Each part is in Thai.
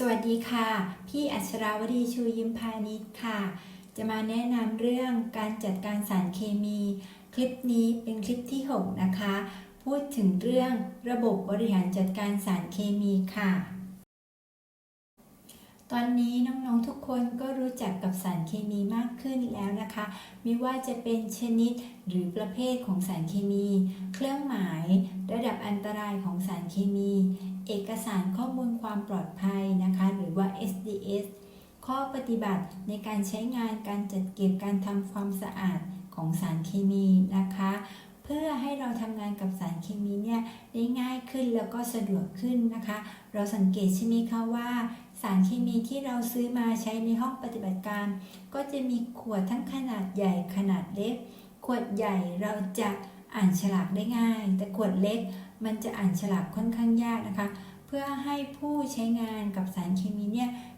สวัสดีค่ะ พี่อัชราวดีชูยิมพาณิชย์ค่ะ จะมาแนะนำเรื่องการจัดการสารเคมี คลิปนี้เป็นคลิปที่ 6 นะคะ พูดถึงเรื่องระบบบริหารจัดการสารเคมีค่ะ ตอนนี้น้องๆทุกคนก็รู้จักกับสารเคมีมากขึ้นแล้วนะคะ ไม่ว่าจะเป็นชนิดหรือประเภทของสารเคมี เครื่องหมาย ระดับอันตรายของสารเคมี เอกสารข้อมูลความปลอดภัยนะ ว่า SDS ข้อปฏิบัติในการใช้งานการจัดเก็บการทำความสะอาดของสารเคมีนะคะ เพื่อให้เราทำงานกับสารเคมีเนี่ยได้ง่ายขึ้นแล้วก็สะดวกขึ้นนะคะ เราสังเกตใช่ไหมคะว่าสารเคมีที่เราซื้อมาใช้ในห้องปฏิบัติการ ก็จะมีขวดทั้งขนาดใหญ่ขนาดเล็ก ขวดใหญ่เราจะอ่านฉลากได้ง่าย แต่ขวดเล็กมันจะอ่านฉลากค่อนข้างยากนะคะ เพื่อให้ผู้ใช้งานกับสารเค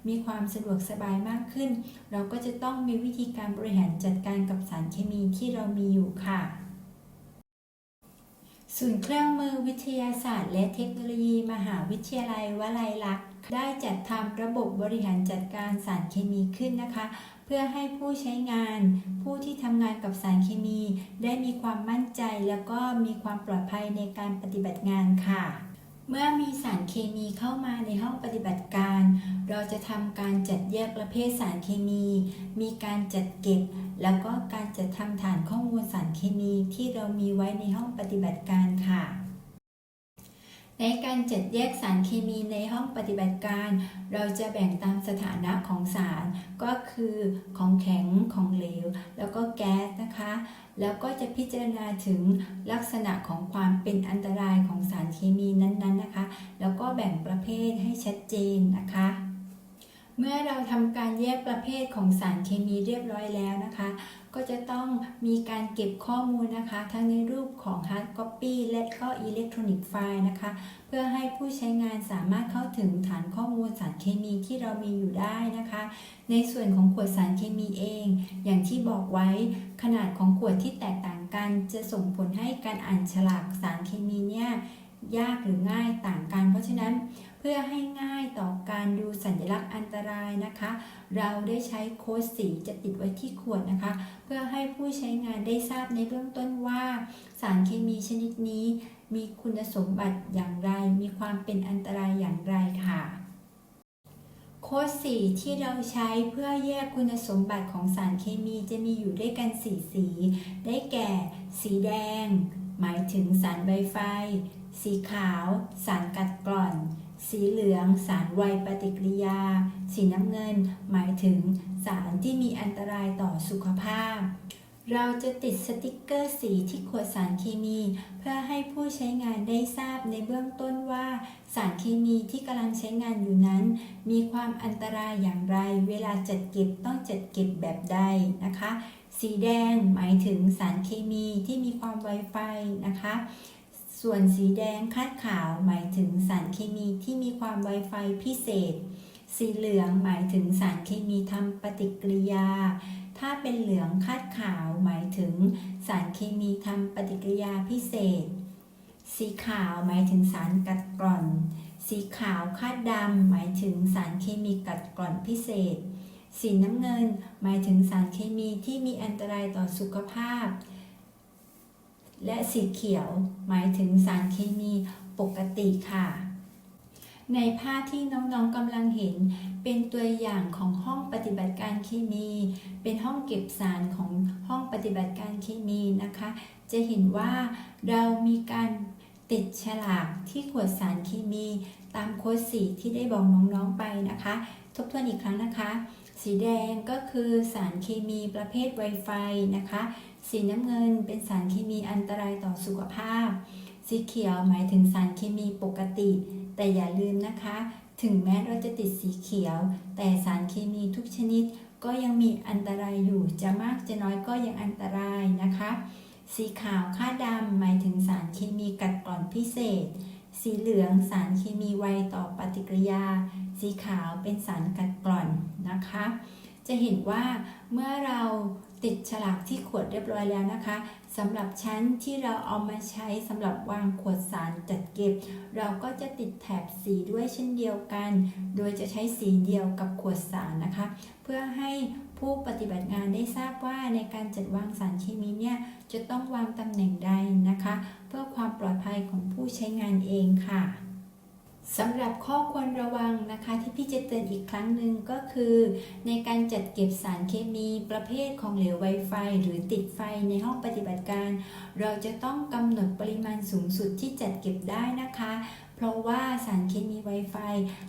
มีความสะดวกสบายมากขึ้น เราก็จะต้องมีวิธีการบริหารจัดการกับสารเคมีที่เรามีอยู่ค่ะศูนย์เครื่องมือวิทยาศาสตร์และเทคโนโลยีมหาวิทยาลัยวลัยลักษณ์ได้จัดทำระบบบริหารจัดการสารเคมีขึ้นนะคะ เพื่อให้ผู้ใช้งาน ผู้ที่ทำงานกับสารเคมี ได้มีความมั่นใจ แล้วก็มีความปลอดภัยในการปฏิบัติงานค่ะ เมื่อมีสารเคมีเข้ามาในห้องปฏิบัติการ เราจะทำการจัดแยกประเภทสารเคมี มีการจัดเก็บ แล้วก็การจัดทำฐานข้อมูลสารเคมีที่เรามีไว้ในห้องปฏิบัติการค่ะ ในการจัดแยกสารเคมีในห้องปฏิบัติการ เราจะแบ่งตามสถานะของสาร ก็คือของแข็งของเหลว แล้วก็แก๊สนะคะ แล้วก็จะพิจารณาถึงลักษณะของความเป็นอันตรายของสารเคมีนั้นๆนะคะ แล้วก็แบ่งประเภทให้ชัดเจนนะคะ เมื่อเราทำการแยกประเภทของสารเคมีเรียบร้อยแล้วนะคะ ก็จะต้องมีการเก็บข้อมูลนะคะ ทั้งในรูปของ hard copy และก็ electronic file นะคะ เพื่อให้ผู้ใช้งานสามารถเข้าถึงฐานข้อมูลสารเคมีที่เรามีอยู่ได้นะคะ ในส่วนของขวดสารเคมีเอง อย่างที่บอกไว้ขนาดของขวดที่แตกต่างกัน จะส่งผลให้การอ่านฉลากสารเคมีเนี่ยยากหรือง่ายต่างกัน เพราะฉะนั้น พื่อให้ง่ายต่อการดูสัญลักษณ์อันตรายนะคะ เราได้ใช้โค้ดสีจะติดไว้ที่ขวดนะคะ เพื่อให้ผู้ใช้งานได้ทราบในเบื้องต้นว่า สารเคมีชนิดนี้ มีคุณสมบัติอย่างไร มีความเป็นอันตรายอย่างไรค่ะโค้ดสีที่เราใช้เพื่อแยกคุณสมบัติของสารเคมีจะมีอยู่ด้วยกันสีสี ได้แก่ สีแดง หมายถึงสารใบไฟ สีขาว สารกัดกร่อน สีเหลืองสารไวปฏิกิริยา สีน้ำเงิน หมายถึงสารที่มีอันตรายต่อสุขภาพ เราจะติดสติกเกอร์สีที่ขวดสารเคมี เพื่อให้ผู้ใช้งานได้ทราบในเบื้องต้นว่า สารเคมีที่กำลังใช้งานอยู่นั้น มีความอันตรายอย่างไร เวลาจัดเก็บต้องจัดเก็บแบบใดนะคะ สีแดงหมายถึงสารเคมีที่มีความไวไฟนะคะ ส่วนสีแดงคาดขาวหมายถึงสารเคมีที่มีความไวไฟพิเศษ สีเหลืองหมายถึงสารเคมีทำปฏิกิริยา ถ้าเป็นเหลืองคาดขาวหมายถึงสารเคมีทำปฏิกิริยาพิเศษ สีขาวหมายถึงสารกัดกร่อน สีขาวคาดดำหมายถึงสารเคมีกัดกร่อนพิเศษ สีน้ำเงินหมายถึงสารเคมีที่มีอันตรายต่อสุขภาพ และสีเขียวหมายถึงสารเคมีปกติค่ะ ในภาพที่น้องๆกำลังเห็นเป็นตัวอย่างของห้องปฏิบัติการเคมี เป็นห้องเก็บสารของห้องปฏิบัติการเคมีนะคะ จะเห็นว่าเรามีการติดฉลากที่ขวดสารเคมี ตามโค้ดสีที่ได้บอกน้องๆไปนะคะ ทบทวนอีกครั้งนะคะ สีแดงก็คือสารเคมีประเภทไวไฟนะคะ สีน้ำเงินเป็นสารเคมีอันตรายต่อสุขภาพ สีเขียวหมายถึงสารเคมีปกติ แต่อย่าลืมนะคะ ถึงแม้เราจะติดสีเขียว แต่สารเคมีทุกชนิดก็ยังมีอันตรายอยู่ จะมากจะน้อยก็ยังอันตรายนะคะ สีขาวค่าดำหมายถึงสารเคมีกัดกร่อนพิเศษ สีเหลืองสารเคมีไวต่อปฏิกิริยา สีขาวเป็นสารกัดกร่อนนะคะ จะเห็นว่าเมื่อเรา ติดฉลากที่ขวดเรียบร้อยแล้วนะคะสำหรับชั้นที่เราเอามาใช้สำหรับวางขวดสารจัดเก็บ เราก็จะติดแถบสีด้วยเช่นเดียวกัน โดยจะใช้สีเดียวกับขวดสารนะคะ เพื่อให้ผู้ปฏิบัติงานได้ทราบว่าในการจัดวางสารเคมีเนี่ยจะต้องวางตำแหน่งใดนะคะ เพื่อความปลอดภัยของผู้ใช้งานเองค่ะ สำหรับข้อควรระวังนะคะที่พี่จะเตือนอีกครั้งหนึ่งก็คือ ในการจัดเก็บสารเคมีประเภทของเหลวไวไฟ หรือติดไฟในห้องปฏิบัติการ เราจะต้องกำหนดปริมาณสูงสุดที่จัดเก็บได้นะคะ เพราะว่าสารเคมีไวไฟ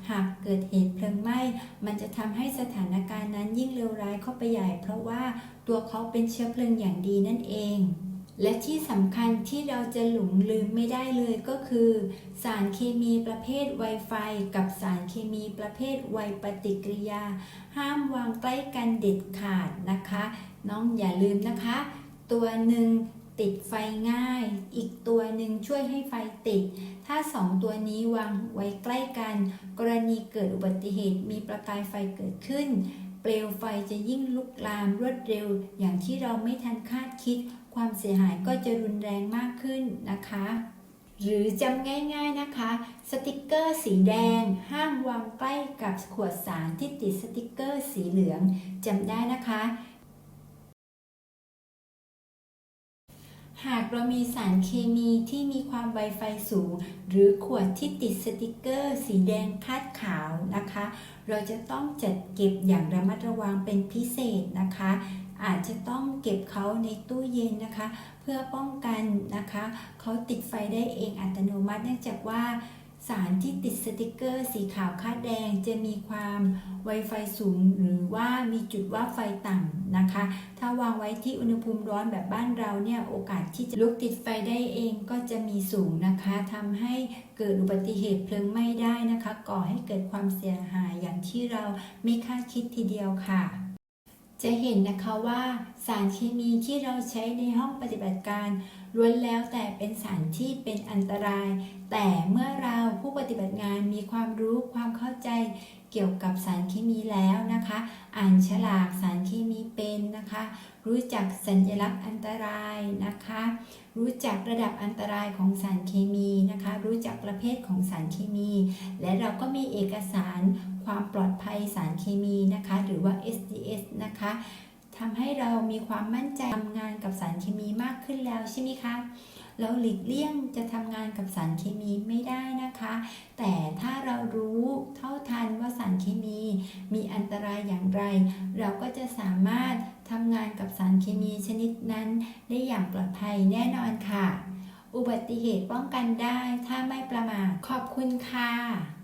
หากเกิดเหตุเพลิงไหม้มันจะทำให้สถานการณ์นั้นยิ่งเลวร้ายเข้าไปใหญ่ เพราะว่าตัวเขาเป็นเชื้อเพลิงอย่างดีนั่นเอง และที่สำคัญที่เราจะหลงลืมไม่ได้เลยก็คือ สารเคมีประเภทไวไฟ กับสารเคมีประเภทไวปฏิกิริยา ห้ามวางใกล้กันเด็ดขาดนะคะ น้องอย่าลืมนะคะ ตัวหนึ่งติดไฟง่าย อีกตัวหนึ่งช่วยให้ไฟติด ถ้าสองตัวนี้วางไว้ใกล้กัน กรณีเกิดอุบัติเหตุมีประกายไฟเกิดขึ้น ลวไฟจะยิ่งลุกลามรวดเร็ว อย่างที่เราไม่ทันคาดคิด ความเสียหายก็จะรุนแรงมากขึ้นนะคะ หรือจำง่ายๆนะคะ สติกเกอร์สีแดง ห้ามวางใกล้กับขวดสารที่ติดสติกเกอร์สีเหลืองจำได้นะคะ หากเรามีสารเคมีที่มีความไวไฟสูง หรือขวดที่ติดสติกเกอร์ สีแดงคาดขาวนะคะ เราจะต้องจัดเก็บอย่างระมัดระวังเป็นพิเศษนะคะ อาจจะต้องเก็บเขาในตู้เย็นนะคะ เพื่อป้องกันนะคะเขาติดไฟได้เองอัตโนมัติเนื่องจากว่า สารที่ติดสติกเกอร์สีขาวคาดแดงจะมีความไวไฟสูงหรือว่ามีจุดว่าไฟต่ำนะคะ ถ้าวางไว้ที่อุณหภูมิร้อนแบบบ้านเราเนี่ยโอกาสที่จะลุกติดไฟได้เองก็จะมีสูงนะคะทำให้เกิดอุบัติเหตุเพลิงไหม้ได้นะคะ ก่อให้เกิดความเสียหายอย่างที่เราไม่คาดคิดทีเดียวค่ะ จะเห็นนะคะว่าสารเคมีที่เราใช้ในห้องปฏิบัติการล้วนแล้วแต่เป็นสารที่เป็นอันตราย แต่เมื่อเราผู้ปฏิบัติงานมีความรู้ความเข้าใจเกี่ยวกับสารเคมีแล้วนะคะ อ่านฉลากสารเคมีเป็นนะคะ รู้จักสัญลักษณ์อันตรายนะคะ รู้จักระดับอันตรายของสารเคมีนะคะ รู้จักประเภทของสารเคมี และเราก็มีเอกสาร ความปลอดภัยสารเคมีนะคะ หรือว่า SDS นะคะทำให้เรามีความมั่นใจทำงานกับสารเคมีมากขึ้นแล้วใช่ไหมคะเราหลีกเลี่ยงจะทำงานกับสารเคมีไม่ได้นะคะ แต่ถ้าเรารู้เท่าทันว่าสารเคมี มีอันตรายอย่างไร เราก็จะสามารถทำงานกับสารเคมีชนิดนั้น ได้อย่างปลอดภัยแน่นอนค่ะ อุบัติเหตุป้องกันได้ถ้าไม่ประมาทขอบคุณค่ะ